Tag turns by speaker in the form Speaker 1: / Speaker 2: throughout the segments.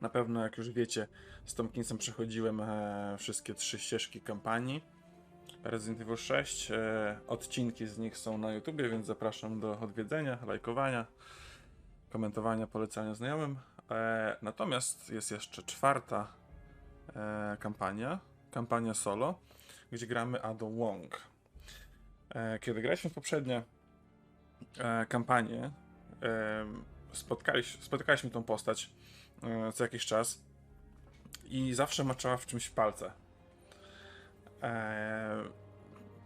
Speaker 1: Na pewno, jak już wiecie, z Tomkinsem przechodziłem e, wszystkie trzy ścieżki kampanii Resident Evil 6. E, odcinki z nich są na YouTubie, więc zapraszam do odwiedzenia, lajkowania, komentowania, polecania znajomym. E, natomiast jest jeszcze czwarta e, kampania, kampania solo, gdzie gramy Ado Wong. E, kiedy graliśmy poprzednie e, kampanie, e, spotkaliśmy, spotykaliśmy tą postać co jakiś czas i zawsze maczała w czymś palce. E,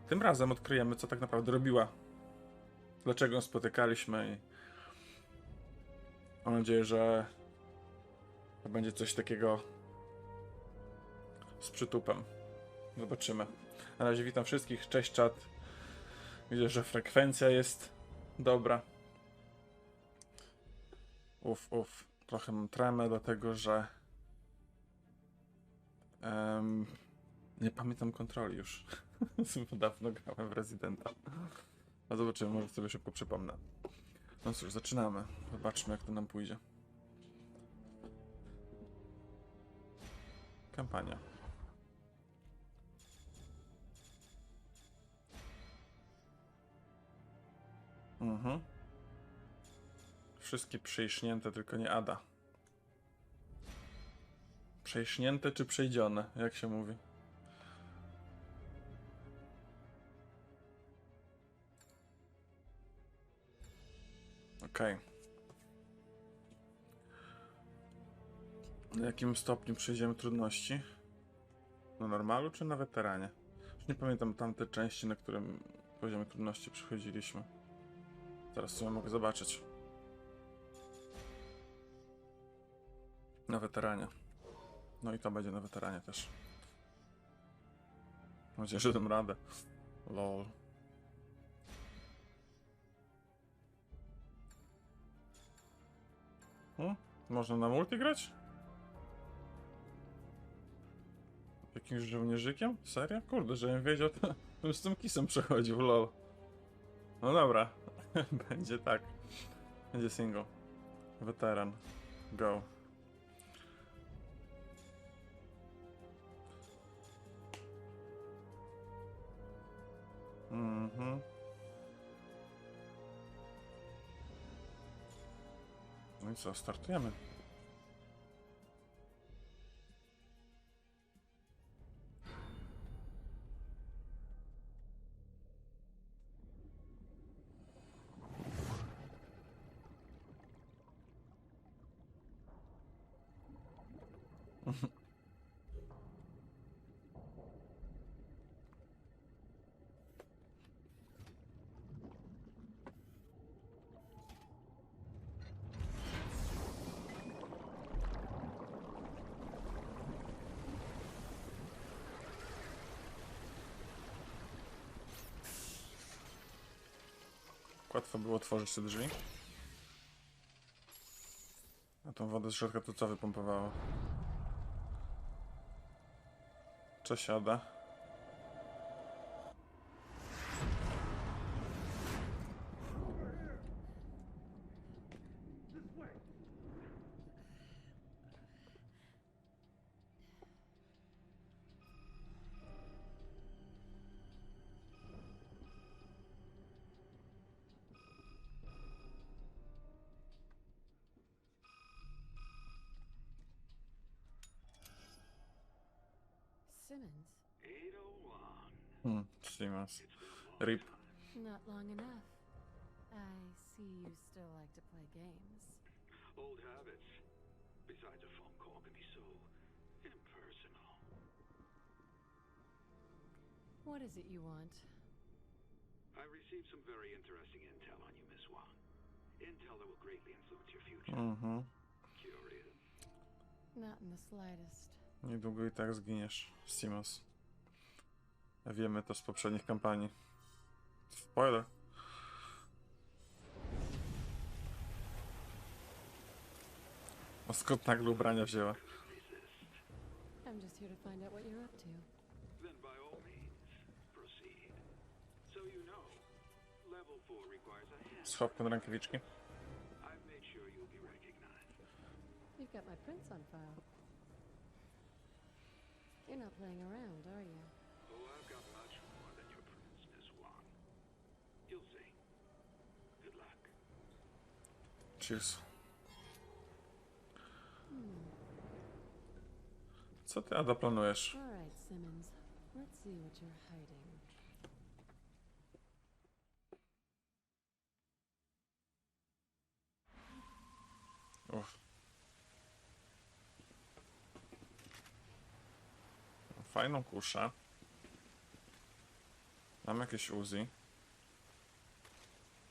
Speaker 1: tym razem odkryjemy, co tak naprawdę robiła. Dlaczego ją spotykaliśmy i mam nadzieję, że to będzie coś takiego z przytupem. Zobaczymy. Na razie witam wszystkich. Cześć czat. Widzę, że frekwencja jest dobra. Uf, uf. Trochę mam tremę, dlatego że em, nie pamiętam kontroli już. Dawno grałem w Residenta. A zobaczymy, może sobie szybko przypomnę. No cóż, zaczynamy. Zobaczmy, jak to nam pójdzie. Kampania. Mhm. Wszystkie przejśnięte, tylko nie Ada. Przejśnięte czy przejdzione, jak się mówi? Okej. Na jakim stopniu przejdziemy trudności? Na normalu czy na weteranie? Już nie pamiętam tamte części, na którym poziomie trudności przechodziliśmy. Teraz sobie mogę zobaczyć. Na weteranie. No i to będzie na weteranie też. Mam nadzieję, że dam radę. Lol. Hmm? Można na multi grać? Jakimś żołnierzykiem? Serio? Kurde, żebym wiedział, to bym z tym kisem przechodził, lol. No dobra, będzie tak. Będzie single. Weteran. Go. Mhm. No i co, startujemy. Łatwo było otworzyć te drzwi. A tą wodę z środka to co wypompowało? Cześć,
Speaker 2: Simmons,
Speaker 3: 801.
Speaker 1: Hmm, Siemens. RIP.
Speaker 2: not long enough. I see you still like to play games.
Speaker 3: Old habits. Besides, a phone call can be so impersonal.
Speaker 2: What is it you want?
Speaker 3: I received some very interesting intel on you, Miss Wang. Intel that will greatly influence your future.
Speaker 1: Mhm.
Speaker 3: Curious?
Speaker 2: Not in the slightest.
Speaker 1: Niedługo i tak zginiesz, Siemens. Wiemy to z poprzednich kampanii. Spoiler. A skąd nagle ubrania wzięła?
Speaker 2: I'm just here to find out what you're up to.
Speaker 3: Then by all means, proceed. So you know, level 4 requires a hand.
Speaker 1: Schowkę na rękawiczki.
Speaker 3: I've made sure you'll be recognized.
Speaker 2: You got my prints on file. You're not playing around, are you?
Speaker 3: Oh, I've got much more than your prince, Miss Wong. You'll see. Good luck.
Speaker 1: Cheers. Hmm. Co ty, Ada, planujesz?
Speaker 2: All right, Simmons. Let's see what you're hiding.
Speaker 1: Uff. Fajną kuszę. Mam jakieś Uzi.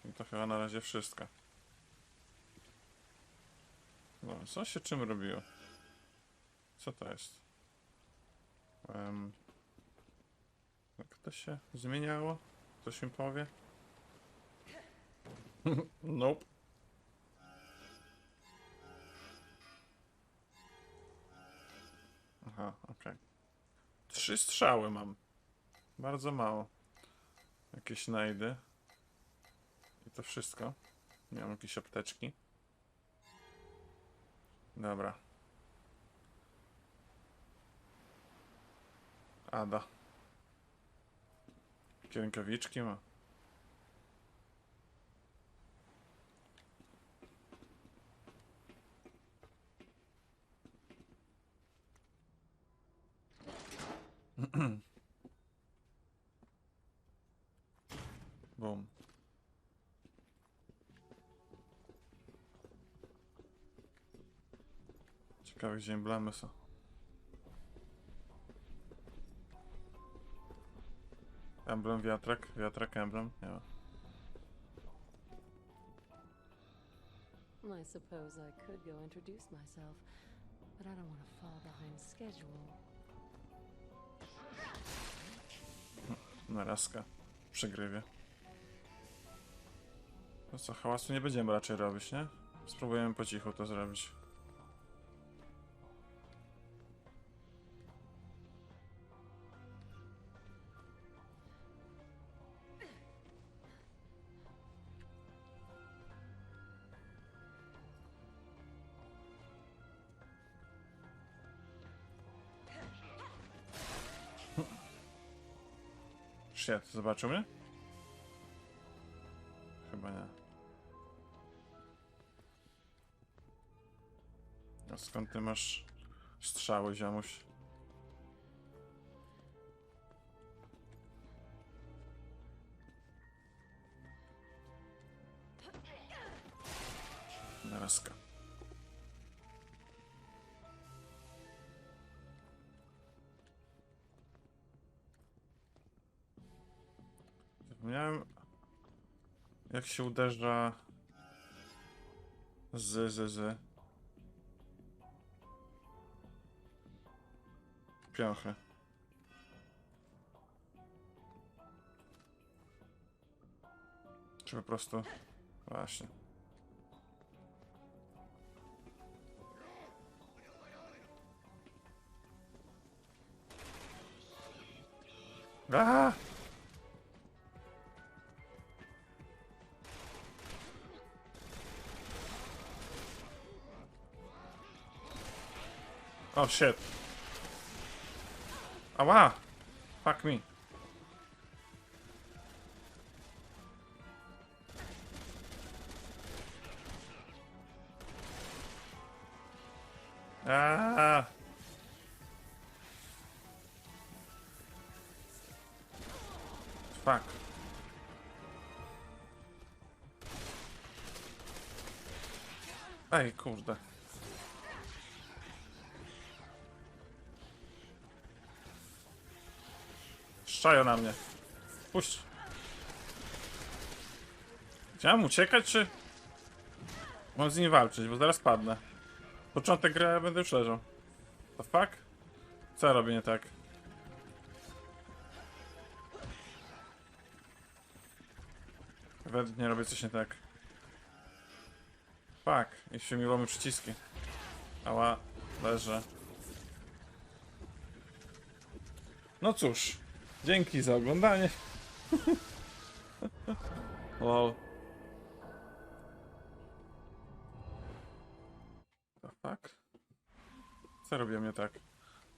Speaker 1: I to chyba na razie wszystko. No, co się czym robiło? Co to jest? Um, jak to się zmieniało? Ktoś mi powie? nope. Aha, okej. Trzy strzały mam. Bardzo mało. Jakieś najdy. I to wszystko. Mam jakieś apteczki. Dobra. Ada. Jakie rękawiczki ma? Bum. Ciekawe gdzie emblemy są. Emblem, wiatrak, wiatrak, emblem, nie ma.
Speaker 2: I suppose I could go introduce myself, but I don't want to fall behind schedule.
Speaker 1: Narazka. Przegrywie. No co, hałasu nie będziemy raczej robić, nie? Spróbujemy po cichu to zrobić. Shit, zobaczył mnie? Chyba nie. A skąd ty masz strzały, ziomuś? Narazka. Zapomniałem jak się uderza z, z, z. Piąchy. Czy po prostu... Właśnie. Aaa! Oh shit. Oh, Ała! Fuck me. Aaa! Fuck. Ej, kurde. Szczają na mnie. Puść. Chciałem uciekać, czy... Mam z nim walczyć, bo zaraz padnę. Początek gry, będę już leżał. The fuck? Co ja robię nie tak? Ewidentnie robię coś nie tak. Fuck, i się mi łomy przyciski. Ała, leżę. No cóż, dzięki za oglądanie. wow. The fuck? Co robię nie tak?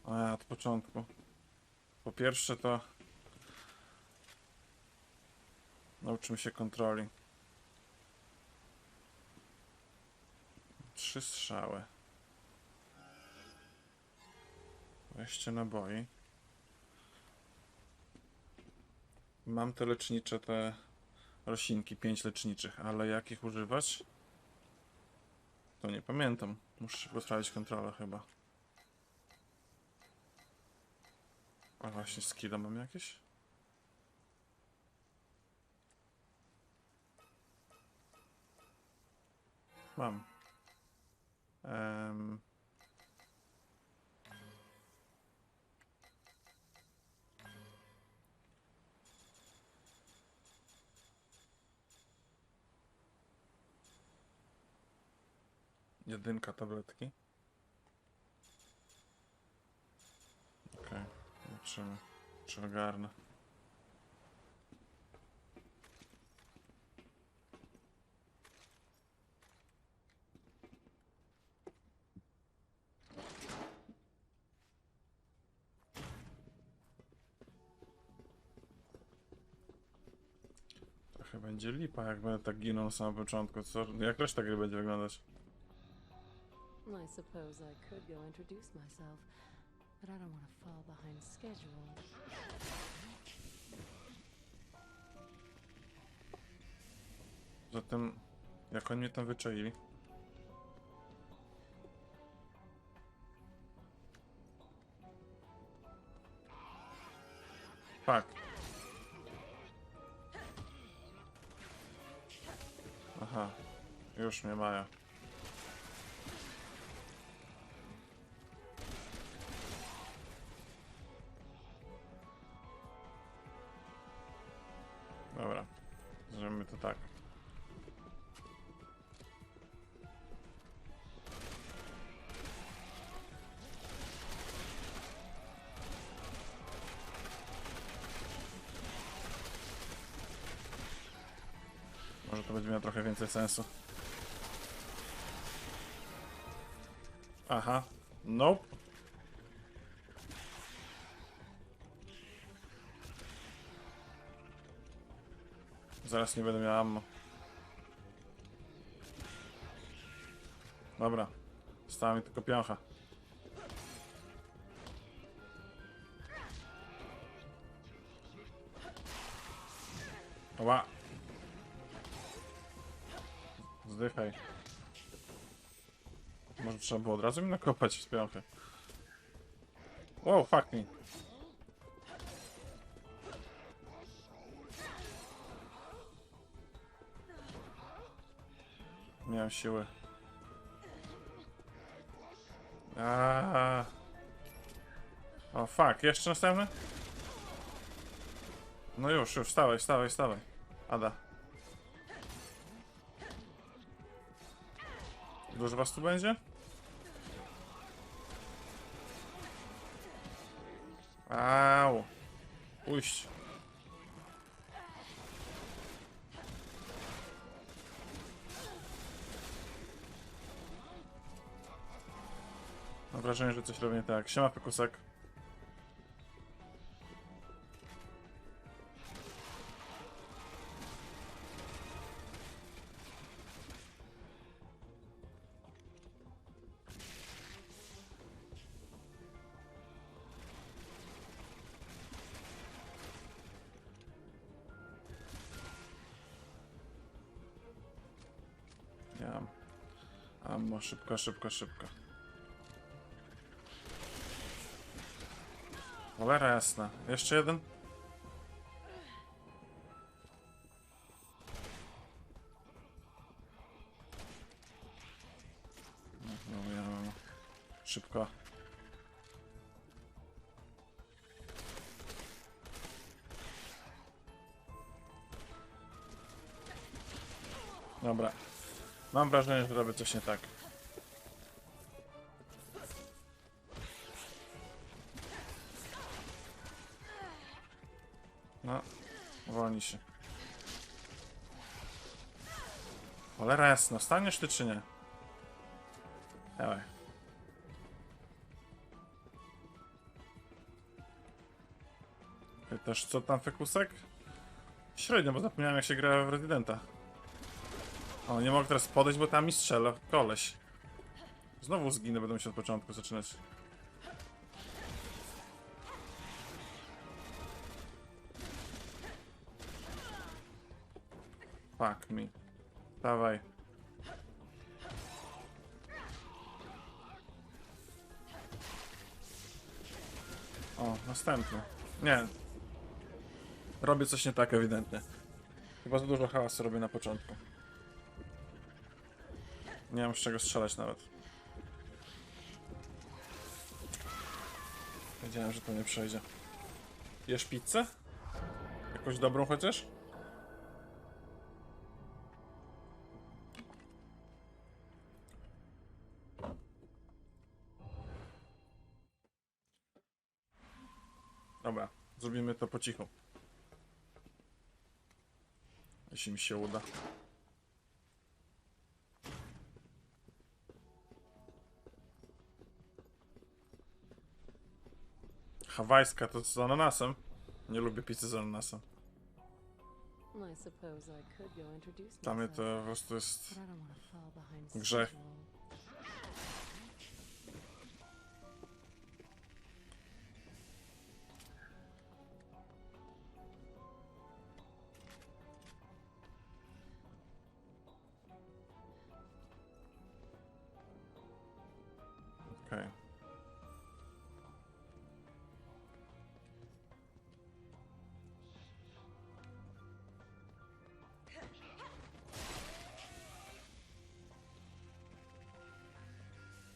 Speaker 1: A od początku. Po pierwsze to... Nauczymy się kontroli. Trzy strzały. 20 naboi. Mam te lecznicze, te roślinki, pięć leczniczych, ale jak ich używać? To nie pamiętam. Muszę sprawdzić kontrolę chyba. A właśnie, skilla mam jakieś? Mam. Em, jedynka tabletki. Okej, zobaczymy, czy ogarnę. Będzie lipa, jak będę tak ginął na samym początku. Co, jak reszta gry będzie wyglądać?
Speaker 2: I suppose I could go introduce myself, but I don't want to fall behind schedule.
Speaker 1: Zatem, jak oni mnie tam wyczaili? Fuck. Aha, już mnie mają. Dobra, zrobimy to tak. Może to będzie miało trochę więcej sensu. Aha. Nope. Zaraz nie będę miał ammo. Dobra. Została mi tylko piącha. Ła. Zdychaj. Może trzeba było od razu mi nakopać z piąchy. Wow, fuck me. Nie mam siły. Aaaa. O fuck, jeszcze następny? No już, już, stawaj, stawaj, stawaj. Ada. Dużo was tu będzie? Au. Pójść. Wrażenie, że coś robię nie tak. Siema, Pekusek. Ja. Ammo, szybko, szybko, szybko. Cholera jasna. Jeszcze jeden? No, ja mam. Szybko. Dobra. Mam wrażenie, że robię coś nie tak. Cholera jasna, staniesz ty czy nie? Dawaj. Pytasz co tam fekusek? Średnio, bo zapomniałem jak się gra w Residenta. O, nie mogę teraz podejść, bo tam mi strzela koleś. Znowu zginę, będę się od początku zaczynać. Fuck me. Dawaj. O, następny. Nie. Robię coś nie tak ewidentnie. Chyba za dużo hałasu robię na początku. Nie mam z czego strzelać nawet. Wiedziałem, że to nie przejdzie. Jesz pizzę? Jakąś dobrą chociaż? Dobra, zrobimy to po cichu. Jeśli mi się uda. Hawajska to z ananasem. Nie lubię pizzy z ananasem. Dla mnie to po prostu jest... Grzech. Okej.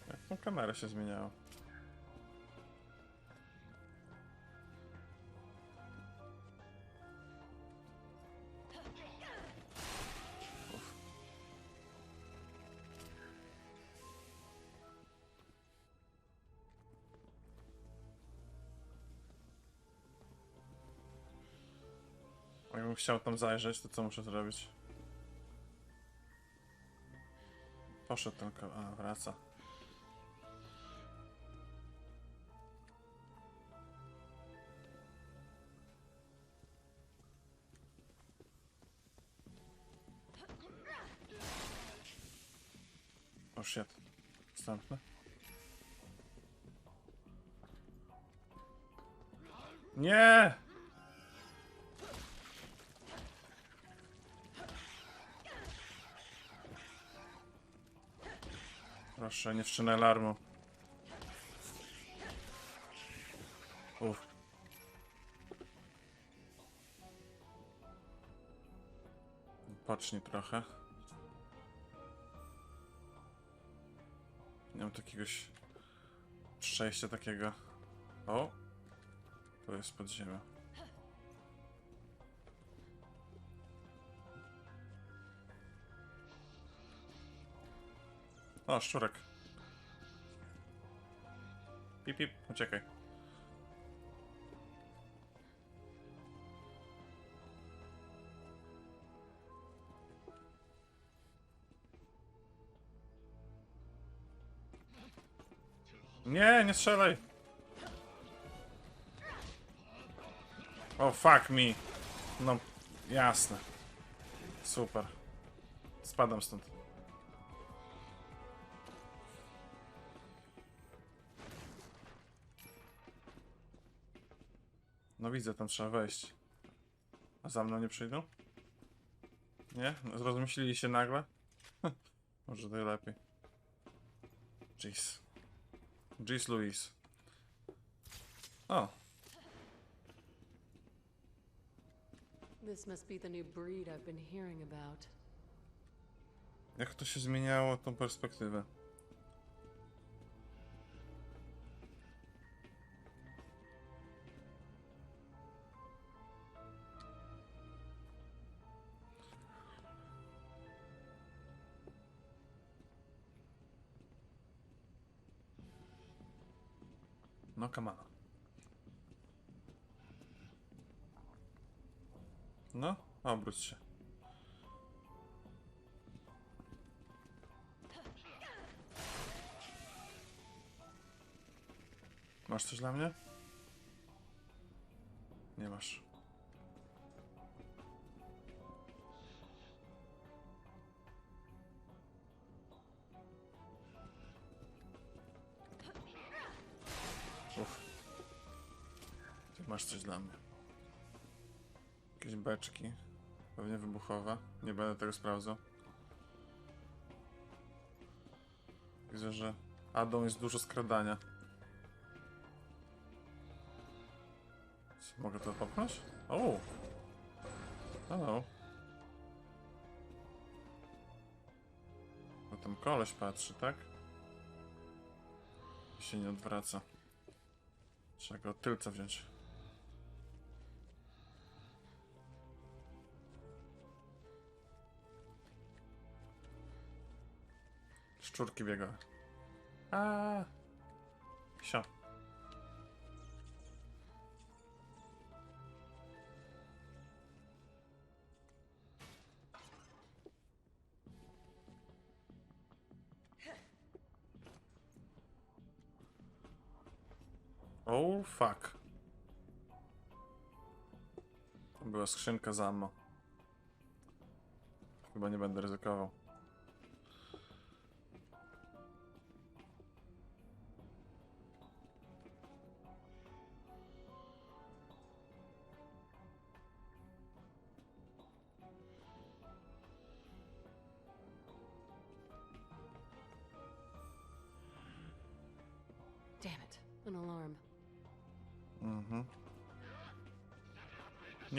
Speaker 1: Jak tą kamerę się zmieniało? Chciał tam zajrzeć, to co muszę zrobić? Poszedł tylko. A, wraca. O shit. Następny. Nie! Proszę, nie wszczynaj alarmu. Uff. Pocznij trochę. Nie mam takiegoś przejścia takiego. O! To jest podziemia. O, szczurek. Pip, pip, uciekaj. Nie, nie strzelaj! O, fuck me. No, jasne. Super. Spadam stąd. No widzę, tam trzeba wejść. A za mną nie przyjdą? Nie? Zrozmyślili się nagle? Może to lepiej. Jeez. Jeez Louise. O,
Speaker 2: This must be the new breed I've been hearing about.
Speaker 1: jak to się zmieniało tą perspektywę? No, come on. No, obróć się. Masz coś dla mnie? Nie masz. Masz coś dla mnie. Jakieś beczki. Pewnie wybuchowe. Nie będę tego sprawdzał. Widzę, że Adą jest dużo skradania. Mogę to popchnąć? O! Hello. No tam koleś patrzy, tak? I się nie odwraca. Trzeba go od tylca wziąć. Szczurki biegały. A. Sio. Oh fuck. Tam była skrzynka za ammo. Chyba nie będę ryzykował.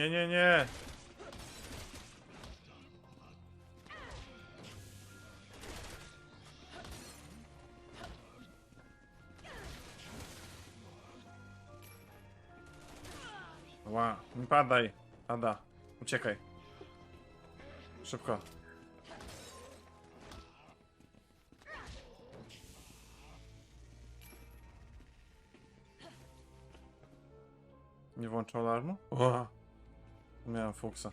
Speaker 1: Nie, nie, nie! Ła, nie padaj. Ada, uciekaj. Szybko. Nie włączał alarmu? Ła. Miałem fuksa.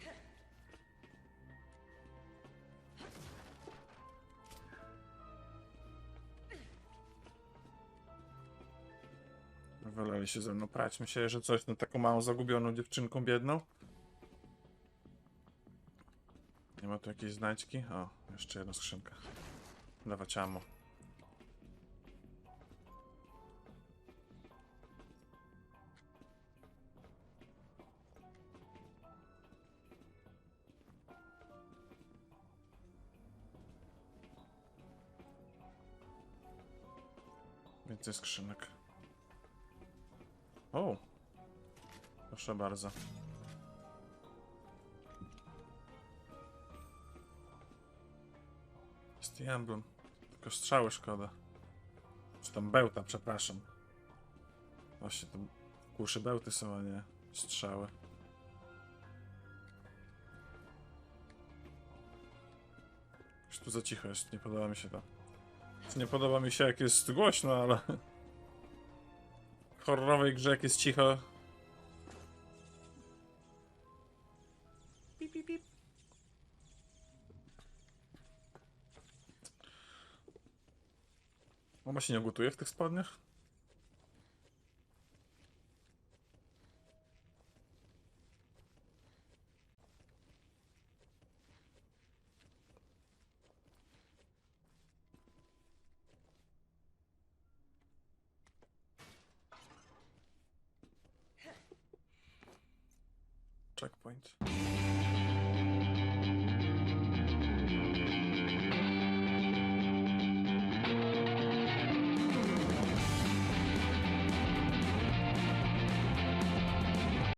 Speaker 1: Wylali się ze mną prać. Myślę, że coś na taką małą, zagubioną dziewczynką biedną. Nie ma tu jakiejś znajdźki? O, jeszcze jedna skrzynka. Dawać ammo. Więcej skrzynek. O! Proszę bardzo. Jest emblem. Tylko strzały szkoda. Czy tam bełta, przepraszam. Właśnie w kuszy bełty są, a nie strzały. Już tu za cicho jest, nie podoba mi się to. Nie podoba mi się jak jest głośno, ale... W horrorowej grze jak jest cicho... Pip, pip, pip. Mama się nie gotuje w tych spodniach?